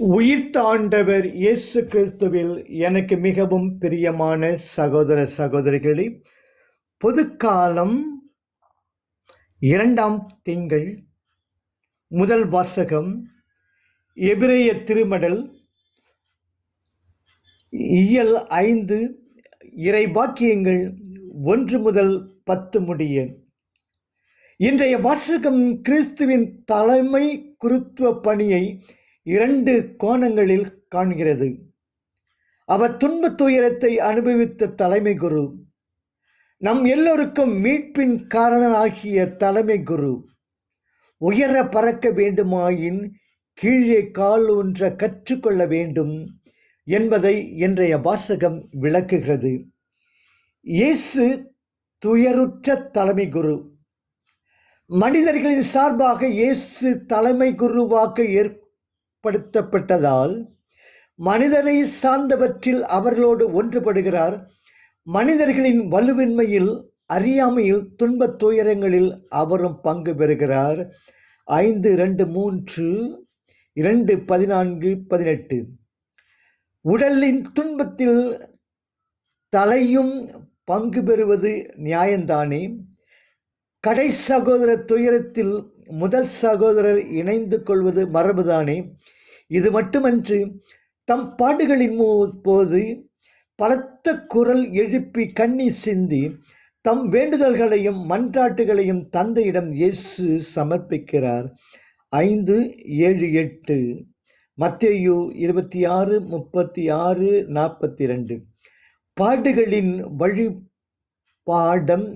உயிர்த்தாண்டவர் இயேசு கிறிஸ்துவில் எனக்கு மிகவும் பிரியமான சகோதர சகோதரிகளே பொதுக்காலம் இரண்டாம் திங்கள் முதல் வாசகம் எபிரேய திருமடல் இயல் ஐந்து இறை வாக்கியங்கள் ஒன்று முதல் பத்து முடிய. இன்றைய வாசகம் கிறிஸ்துவின் தலைமை குருத்துவ பணியை இரண்டு கோணங்களில் காண்கிறது. அவர் துன்பத் துயரத்தை அனுபவித்த தலைமை குரு. நம் எல்லோருக்கும் மீட்பின் காரணனாகிய தலைமை குரு. உயர பறக்க வேண்டுமாயின் கீழே கால் ஒன்ற கற்றுக்கொள்ள வேண்டும் என்பதை இன்றைய வாசகம் விளக்குகிறது. இயேசு துயருற்ற தலைமை குரு. மனிதர்களின் சார்பாக இயேசு தலைமை குருவாக படுத்தப்பட்டதால் மனிதரை சார்ந்தவற்றில் அவர்களோடு ஒன்றுபடுகிறார். மனிதர்களின் வலுவின்மையில் அறியாமையில் துன்பத் துயரங்களில் அவரும் பங்கு பெறுகிறார். ஐந்து இரண்டு மூன்று இரண்டு பதினான்கு பதினெட்டு. உடலின் துன்பத்தில் தலையும் பங்கு பெறுவது நியாயந்தானே? கடை சகோதர துயரத்தில் முதல் சகோதரர் இணைந்து கொள்வது மரபுதானே? இது மட்டுமன்று தம் பாடுகளின் போது பலத்த குரல் எழுப்பி கண்ணீர் சிந்தி தம் வேண்டுதல்களையும் மன்றாட்டுகளையும் தந்தையிடம் இயேசு சமர்ப்பிக்கிறார். ஐந்து ஏழு எட்டு. மத்தேயு இருபத்தி ஆறு முப்பத்தி ஆறு நாற்பத்தி ரெண்டு பாடுகளின் வழி பாடம்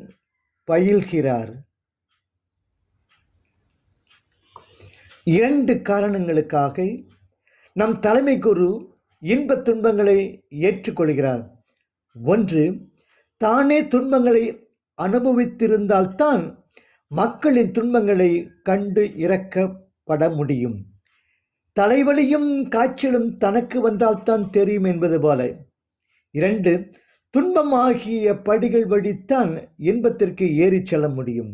பயில்கிறார். இரண்டு காரணங்களுக்காக நம் தலைமை குரு இன்பத் துன்பங்களை ஏற்றுக்கொள்கிறார். ஒன்று தானே துன்பங்களை அனுபவித்திருந்தால்தான் மக்களின் துன்பங்களை கண்டு இறக்கப்பட முடியும். தலைவலியும் காய்ச்சலும் தனக்கு வந்தால்தான் தெரியும் என்பது போல. இரண்டு துன்பமாகிய படிகள் வழித்தான் இன்பத்திற்கு ஏறி செல்ல முடியும்.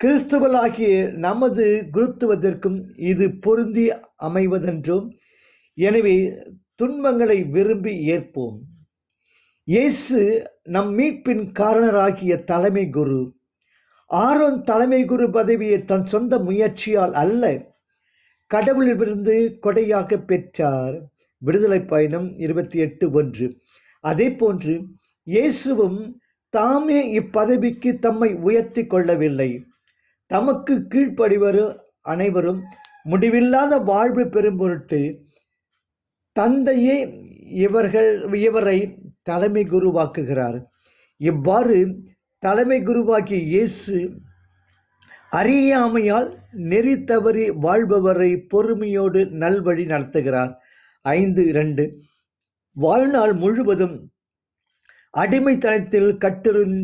கிறிஸ்துவலாகிய நமது குருத்துவதற்கும் இது பொருந்தி அமைவதென்றும் எனவே துன்பங்களை விரும்பி ஏற்போம். இயேசு நம் மீட்பின் காரணராகிய தலைமை குரு. ஆரோன் தலைமை குரு பதவியை தன் சொந்த முயற்சியால் அல்ல கடவுளிலிருந்து கொடையாக பெற்றார். விடுதலை பயணம் இருபத்தி எட்டு ஒன்று. அதே போன்று இயேசுவும் தாமே இப்பதவிக்கு தம்மை உயர்த்தி கொள்ளவில்லை. தமக்கு கீழ்ப்படிவரும் அனைவரும் முடிவில்லாத வாழ்வு பெறும் பொருட்டு தந்தையே இவர்கள் இவரை தலைமை குருவாக்குகிறார். இவ்வாறு தலைமை குருவாக்கிய இயேசு அறியாமையால் நெறி தவறி வாழ்பவரை பொறுமையோடு நல்வழி நடத்துகிறார். ஐந்து இரண்டு வாழ்நாள் முழுவதும் அடிமைத்தனத்தில் கட்டிருந்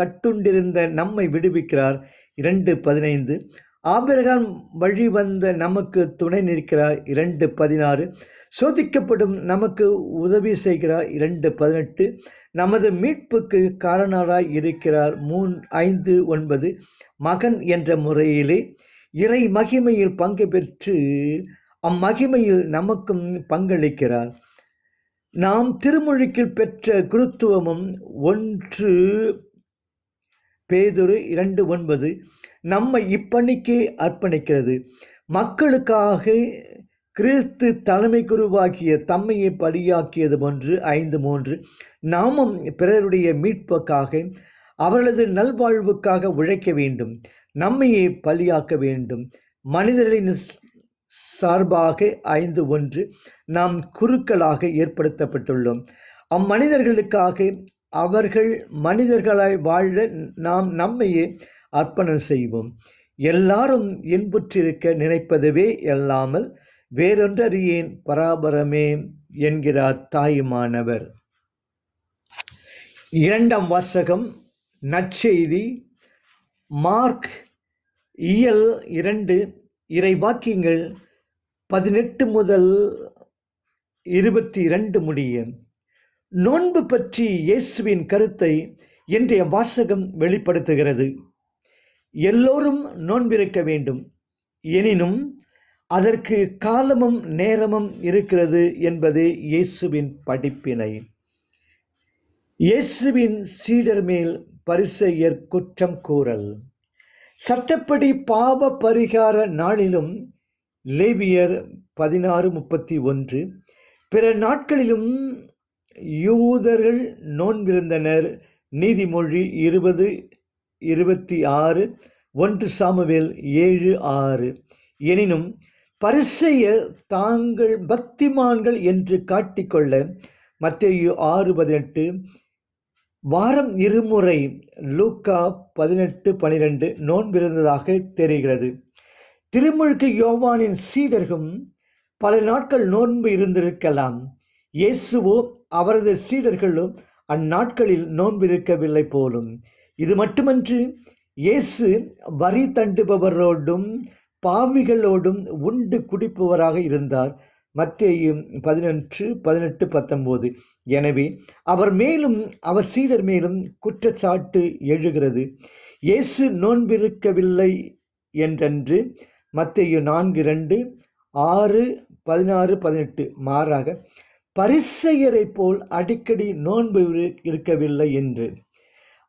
கட்டுண்டிருந்த நம்மை விடுவிக்கிறார். இரண்டு பதினைந்து. ஆபிரகாம் வழி வந்த நமக்கு துணை நிற்கிறார். இரண்டு பதினாறு. சோதிக்கப்படும் நமக்கு உதவி செய்கிறார். இரண்டு பதினெட்டு. நமது மீட்புக்கு காரணராய் இருக்கிறார். மூன் ஐந்து ஒன்பது. மகன் என்ற முறையிலே இறை மகிமையில் பங்கு பெற்று அம்மகிமையில் நமக்கும் பங்களிக்கிறார். நாம் திருமொழிக்கில் பெற்ற குருத்துவமும் ஒன்று பேதொரு இரண்டு ஒன்பது நம்மை இப்பணிக்கு அர்ப்பணிக்கிறது. மக்களுக்காக கிறிஸ்து தலைமை குருவாக்கிய தம்மையை பலியாக்கியது ஒன்று ஐந்து மூன்று நாமும் பிறருடைய மீட்புக்காக அவர்களது நல்வாழ்வுக்காக உழைக்க வேண்டும். நம்மையே பலியாக்க வேண்டும். மனிதர்களின் சார்பாக ஐந்து ஒன்று நாம் குருக்களாக ஏற்படுத்தப்பட்டுள்ளோம். அம்மனிதர்களுக்காக அவர்கள் மனிதர்களாய் வாழ நாம் நம்மையே அர்ப்பணம் செய்வோம். எல்லாரும் இன்புற்றிருக்க நினைப்பதுவே அல்லாமல் வேறொன்றறியேன் பராபரமே என்கிறார் தாயுமானவர். இரண்டாம் வாசகம் நற்செய்தி மார்க் இயல் இரண்டு இறை வாக்கியங்கள் பதினெட்டு முதல் இருபத்தி இரண்டு முடிய நோன்பு பற்றி இயேசுவின் கருத்தை இன்றைய வாசகம் வெளிப்படுத்துகிறது. எல்லோரும் நோன்பிருக்க வேண்டும். எனினும் அதற்கு காலமும் நேரமும் இருக்கிறது என்பது இயேசுவின் படிப்பினை. இயேசுவின் சீடர் மேல் பரிசெயர் குற்றம் கூறல். சட்டப்படி பாவ பரிகார நாளிலும் லேவியர் பதினாறு முப்பத்தி ஒன்று. பிற நாட்களிலும் யூதர்கள் நோன்பிருந்தனர். நீதிமொழி இருபது இருபத்தி ஆறு ஒன்று சாமுவேல் ஏழு ஆறு. எனினும் பரிசெயர் தாங்கள் பக்திமான்கள் என்று காட்டிக்கொள்ள மத்திய ஆறு பதினெட்டு வாரம் இருமுறை லூக்கா பதினெட்டு பனிரெண்டு நோன்பிருந்ததாக தெரிகிறது. திருமுழுக்கு யோவானின் சீடர்கும் பல நாட்கள் நோன்பு இருந்திருக்கலாம். இயேசுவோ அவரது சீடர்களும் அந்நாட்களில் நோன்பிருக்கவில்லை போலும். இது மட்டுமன்று இயேசு வரி தண்டுபவரோடும் பாவிகளோடும் உண்டு குடிப்பவராக இருந்தார். மத்தேயு பதினொன்று பதினெட்டு பத்தொம்போது எனவே அவர் மேலும் அவர் சீடர் மேலும் குற்றச்சாட்டு எழுகிறது. இயேசு நோன்பிருக்கவில்லை என்றன்று மத்தேயு நான்கு ரெண்டு ஆறு பதினாறு பதினெட்டு மாறாக பரிசெயரை போல் அடிக்கடி நோன்பு இருக்கவில்லை என்று.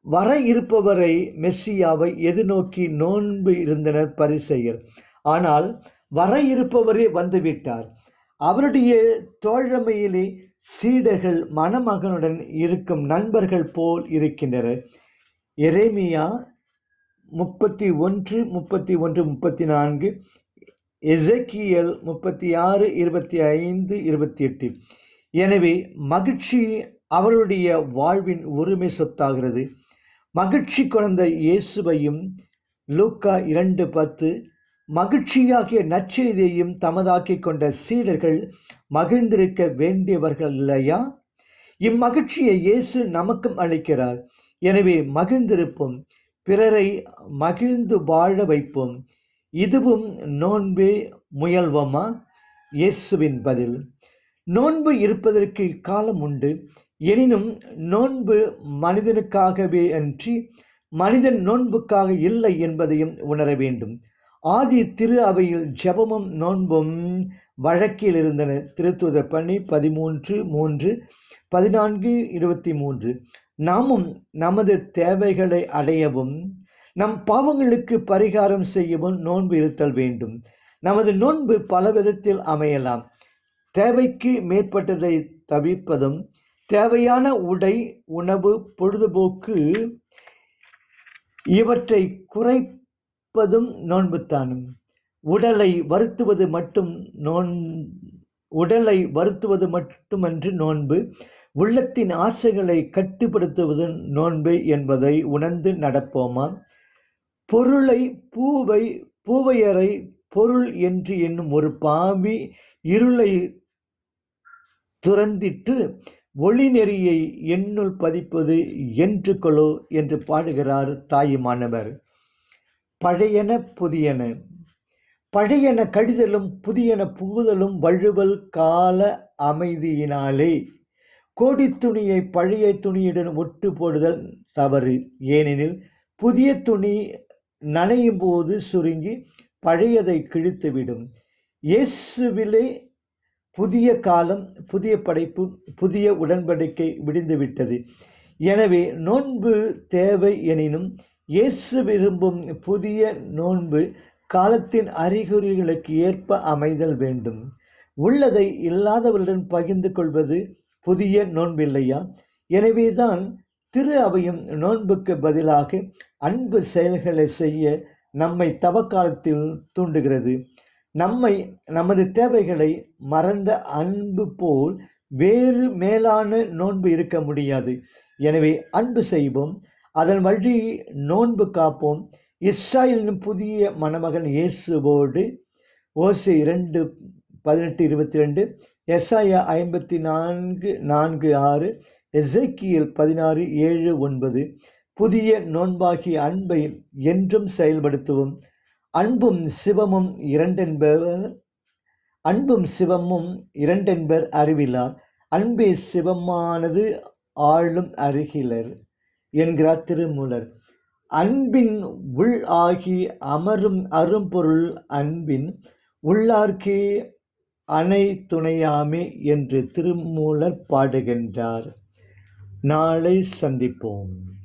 வர இருப்பவரை மெஸ்ஸியாவை எதிர்நோக்கி நோன்பு இருந்தனர் பரிசெயர். ஆனால் வர இருப்பவரே வந்துவிட்டார் அவருடைய தோழமையிலே சீடர்கள் மணமகனுடன் இருக்கும் நண்பர்கள் போல் இருக்கின்றனர். எரேமியா முப்பத்தி ஒன்று முப்பத்தி ஒன்று முப்பத்தி நான்கு எசக்கியல் முப்பத்தி ஆறு இருபத்தி ஐந்து இருபத்தி எட்டு. எனவே மகிழ்ச்சி அவருடைய வாழ்வின் உரிமை சொத்தாகிறது. மகிழ்ச்சி குழந்த இயேசுவையும் லூக்கா இரண்டு பத்து மகிழ்ச்சியாகிய நற்செய்தியையும் தமதாக்கிக் கொண்ட சீடர்கள் மகிழ்ந்திருக்க வேண்டியவர்கள் இல்லையா இம்மகிழ்ச்சியை இயேசு நமக்கும் அளிக்கிறார். எனவே மகிழ்ந்திருப்போம். பிறரை மகிழ்ந்து வாழ வைப்போம். இதுவும் நோன்பே முயல்வோமா? இயேசுவின் பதில். நோன்பு இருப்பதற்கு காலம் உண்டு. எனினும் நோன்பு மனிதனுக்காகவே அன்றி மனிதன் நோன்புக்காக இல்லை என்பதையும் உணர வேண்டும். ஆதி திரு அவையில் ஜபமும் நோன்பும் வழக்கில் இருந்தன திருத்துவத பணி பதிமூன்று மூன்று பதினான்கு இருபத்தி மூன்று. நாமும் நமது தேவைகளை அடையவும் நம் பாவங்களுக்கு பரிகாரம் செய்யவும் நோன்பு இருத்தல் வேண்டும். நமது நோன்பு பல விதத்தில் அமையலாம். தேவைக்கு மேற்பட்டதை தவிர்ப்பதும் தேவையான உடை உணவு பொழுதுபோக்கு இவற்றை குறை குறைப்பதும் நோன்புத்தானும். உடலை வருத்துவது மட்டும் நோன் உடலை வருத்துவது மட்டுமன்று நோன்பு உள்ளத்தின் ஆசைகளை கட்டுப்படுத்துவது நோன்பு என்பதை உணர்ந்து நடப்போமா? பொருளை பூவை பூவையரை பொருள் என்று என்னும் ஒரு பாவி இருளை துறந்திட்டு ஒளி நெறியை என்னுள் பதிப்பது என்று கொலோ என்று பாடுகிறார் தாயுமானவர். பழையன புதியன. பழையன கடிதலும் புதியன புகுதலும் வழுவல் கால அமைதியினாலே. கோடி துணியை பழைய துணியுடன் ஒட்டு போடுதல் தவறு. ஏனெனில் புதிய துணி நனையும் போது சுருங்கி பழையதை கிழித்துவிடும். இயேசுவிலே புதிய காலம் புதிய படைப்பு புதிய உடன்படிக்கை விடிந்துவிட்டது. எனவே நோன்பு தேவை எனினும் இயேசு விரும்பும் புதிய நோன்பு காலத்தின் அறிகுறிகளுக்கு ஏற்ப அமைதல் வேண்டும். உள்ளதை இல்லாதவர்களுடன் பகிர்ந்து கொள்வது புதிய நோன்பில்லையா? எனவேதான் திரு அவையும் நோன்புக்கு பதிலாக அன்பு செயல்களை செய்ய நம்மை தவக்காலத்தில் தூண்டுகிறது. நம்மை நமது தேவைகளை மறந்த அன்பு போல் வேறு மேலான நோன்பு இருக்க முடியாது. எனவே அன்பு செய்வோம். அதன் வழி நோன்பு காப்போம். இஸ்ராயலின் புதிய மணமகன் இயேசுவோடு ஓசை இரண்டு பதினெட்டு இருபத்தி ரெண்டு எஸ்ஐயா ஐம்பத்தி நான்கு நான்கு ஆறு எசைக்கியல் பதினாறு ஏழு ஒன்பது. புதிய நோன்பாகிய அன்பை என்றும் செயல்படுத்துவோம். அன்பும் சிவமும் இரண்டென்பவர் அன்பும் சிவமும் இரண்டென்பர் அறிவிலார். அன்பே சிவமானது ஆளும் அருகிலர் என்கிறார் திருமூலர். அன்பின் உள் ஆகி அமரும் அரும்பொருள் அன்பின் உள்ளார்க்கே அணை துணையாமே என்று திருமூலர் பாடுகின்றார். நாளை சந்திப்போம்.